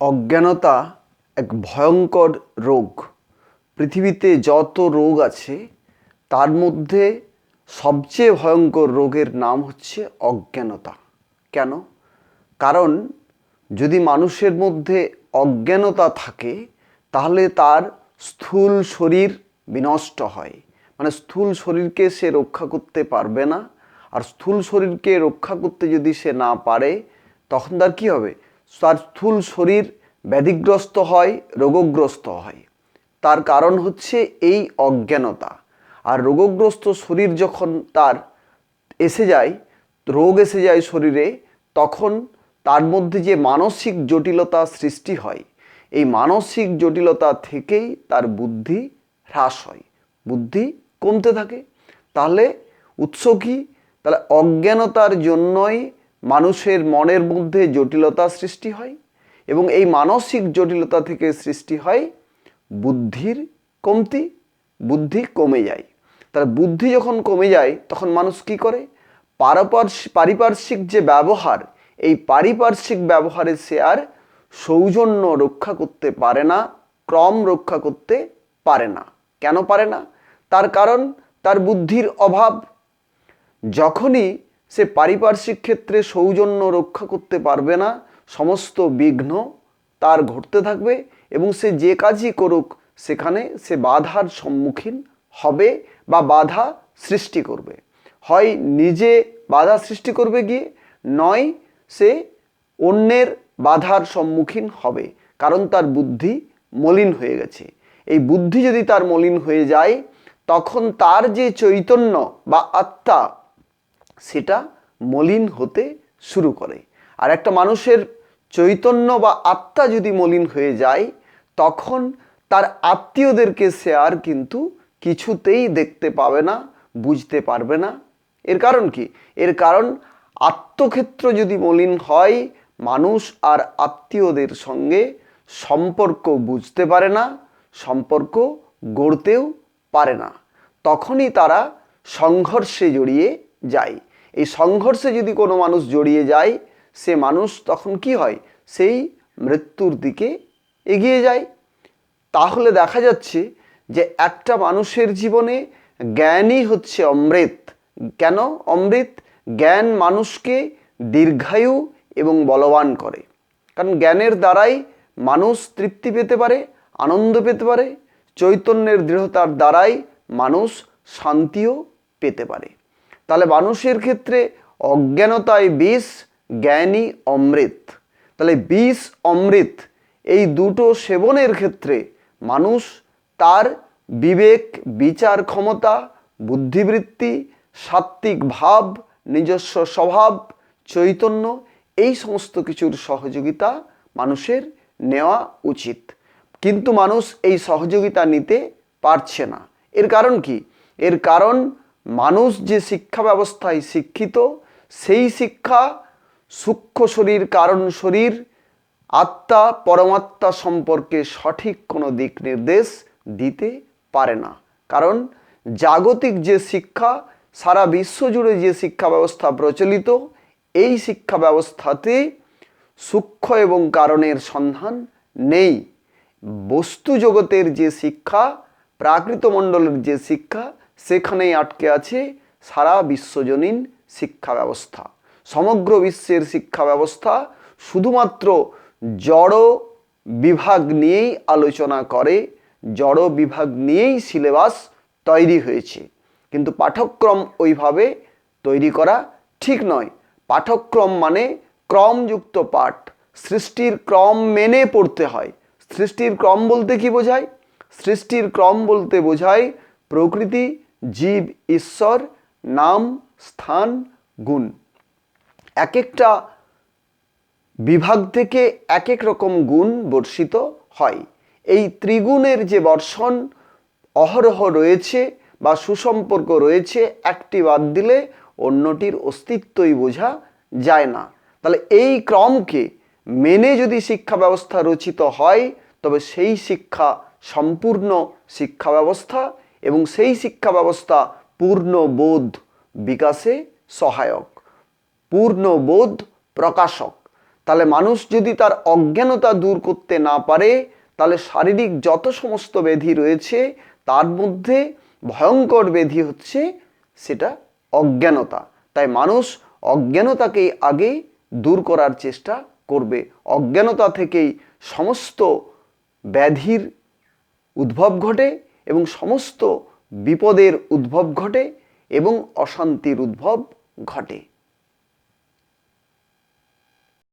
অজ্ঞানতা এক ভয়ঙ্কর রোগ। পৃথিবীতে যত রোগ আছে, তার মধ্যে সবচেয়ে ভয়ঙ্কর রোগের নাম হচ্ছে অজ্ঞানতা। কেন? কারণ যদি মানুষের মধ্যে অজ্ঞানতা থাকে, তাহলে তার স্থূল শরীর বিনষ্ট হয়। মানে স্থূল শরীরকে সে রক্ষা করতে পারবে না। আর স্থূল শরীরকে রক্ষা করতে যদি সে না পারে, তখন তার কী হবে? তার স্থূল শরীর ব্যাধিগ্রস্ত হয়, রোগগ্রস্ত হয়। তার কারণ হচ্ছে এই অজ্ঞানতা। আর রোগগ্রস্ত শরীর যখন তার এসে যায়, রোগ এসে যায় শরীরে, তখন তার মধ্যে যে মানসিক জটিলতা সৃষ্টি হয়, এই মানসিক জটিলতা থেকেই তার বুদ্ধি হ্রাস হয়। বুদ্ধি কমতে থাকে। তাহলে উৎস কী তাহলে অজ্ঞানতার জন্যই মানুষের মনের মধ্যে জটিলতা সৃষ্টি হয় এবং এই মানসিক জটিলতা থেকে সৃষ্টি হয় বুদ্ধির কমতি, বুদ্ধি কমে যায়। তার বুদ্ধি যখন কমে যায়, তখন মানুষ কি করে? পারপার্শ্ব পারিপার্শ্বিক যে ব্যবহার, এই পারিপার্শ্বিক ব্যবহারে সে আর সৌজন্য রক্ষা করতে পারে না, ক্রম রক্ষা করতে পারে না। কেন পারে না? তার কারণ, তার বুদ্ধির অভাব। যখনই সে পারিপার্শ্বিক ক্ষেত্রে সৌজন্য রক্ষা করতে পারবে না, সমস্ত বিঘ্ন তার ঘটতে থাকবে এবং সে যে কাজই করুক, সেখানে সে বাধার সম্মুখীন হবে বা বাধা সৃষ্টি করবে। হয় নিজে বাধা সৃষ্টি করবে গিয়ে, নয় সে অন্যের বাধার সম্মুখীন হবে, কারণ তার বুদ্ধি মলিন হয়ে গেছে। এই বুদ্ধি যদি তার মলিন হয়ে যায়, তখন তার যে চৈতন্য বা আত্মা সেটা মলিন হতে শুরু করে। আর একটা মানুষের চৈতন্য বা আত্মা যদি মলিন হয়ে যায়, তখন তার আত্মীয়দেরকে সে আর কিন্তু কিছুতেই দেখতে পাবে না, বুঝতে পারবে না। এর কারণ কি? এর কারণ আত্মক্ষেত্র যদি মলিন হয়, মানুষ আর আত্মীয়দের সঙ্গে সম্পর্ক বুঝতে পারে না, সম্পর্ক গড়তেও পারে না। তখনই তারা সংঘর্ষে জড়িয়ে যায়। এই সংঘর্ষে যদি কোনো মানুষ জড়িয়ে যায়, সে মানুষ তখন কি হয়? সেই মৃত্যুর দিকে এগিয়ে যায়। তাহলে দেখা যাচ্ছে যে একটা মানুষের জীবনে জ্ঞানই হচ্ছে অমৃত। কেন অমৃত? জ্ঞান মানুষকে দীর্ঘায়ু এবং বলবান করে। কারণ জ্ঞানের দ্বারাই মানুষ তৃপ্তি পেতে পারে, আনন্দ পেতে পারে, চৈতন্যের দৃঢ়তার দ্বারাই মানুষ শান্তিও পেতে পারে। তাহলে মানুষের ক্ষেত্রে অজ্ঞানতায় বিষ, জ্ঞানী, অমৃত। তাহলে বিষ, অমৃত এই দুটো সেবনের ক্ষেত্রে মানুষ তার বিবেক, বিচার ক্ষমতা, বুদ্ধিবৃত্তি, সাত্ত্বিক ভাব, নিজস্ব স্বভাব, চৈতন্য এই সমস্ত কিছুর সহযোগিতা মানুষের নেওয়া উচিত। কিন্তু মানুষ এই সহযোগিতা নিতে পারছে না। এর কারণ কি? এর কারণ মানুষ যে শিক্ষা ব্যবস্থায় শিক্ষিত, সেই শিক্ষা সূক্ষ্ম শরীর, কারণ শরীর, আত্মা, পরমাত্মা সম্পর্কে সঠিক কোনো দিক নির্দেশ দিতে পারে না। কারণ জাগতিক যে শিক্ষা, সারা বিশ্ব জুড়ে যে শিক্ষা ব্যবস্থা প্রচলিত, এই শিক্ষা ব্যবস্থাতে সূক্ষ্ম এবং কারণের সন্ধান নেই। বস্তু জগতের যে শিক্ষা প্রাকৃত মণ্ডলের যে শিক্ষা সেখানেই আটকে আছে সারা বিশ্বজনীন শিক্ষা ব্যবস্থা। সমগ্র বিশ্বের শিক্ষা ব্যবস্থা শুধুমাত্র জড় বিভাগ নিয়েই আলোচনা করে, জড় বিভাগ নিয়েই সিলেবাস তৈরি হয়েছে। কিন্তু পাঠ্যক্রম ওইভাবে তৈরি করা ঠিক নয়। পাঠ্যক্রম মানে ক্রমযুক্ত পাঠ। সৃষ্টির ক্রম মেনে পড়তে হয়। সৃষ্টির ক্রম বলতে কি বোঝায়? সৃষ্টির ক্রম বলতে বোঝায় প্রকৃতি জীব, ঈশ্বর, নাম, স্থান, গুণ। এক একটা বিভাগ থেকে এক এক রকম গুণ বর্ষিত হয়। এই ত্রিগুণের যে বর্ষণ, অহরহ রয়েছে বা সুসম্পর্ক রয়েছে, একটি বাদ দিলে অন্যটির অস্তিত্বই বোঝা যায় না। তাহলে এই ক্রমকে মেনে যদি শিক্ষা ব্যবস্থা রচিত হয়, তবে সেই শিক্ষা সম্পূর্ণ শিক্ষা ব্যবস্থা এবং সেই শিক্ষা ব্যবস্থা পূর্ণ বোধ বিকাশে সহায়ক পূর্ণ বোধ প্রকাশক। তাহলে মানুষ যদি তার অজ্ঞানতা দূর করতে না পারে, তাহলে শারীরিক যত সমস্ত ব্যাধি রয়েছে, তার মধ্যে ভয়ঙ্কর ব্যাধি হচ্ছে সেটা অজ্ঞানতা। তাই মানুষ অজ্ঞানতাকেই আগে দূর করার চেষ্টা করবে। অজ্ঞানতা থেকেই সমস্ত ব্যাধির উদ্ভব ঘটে এবং সমস্ত বিপদের উদ্ভব ঘটে এবং অশান্তির উদ্ভব ঘটে।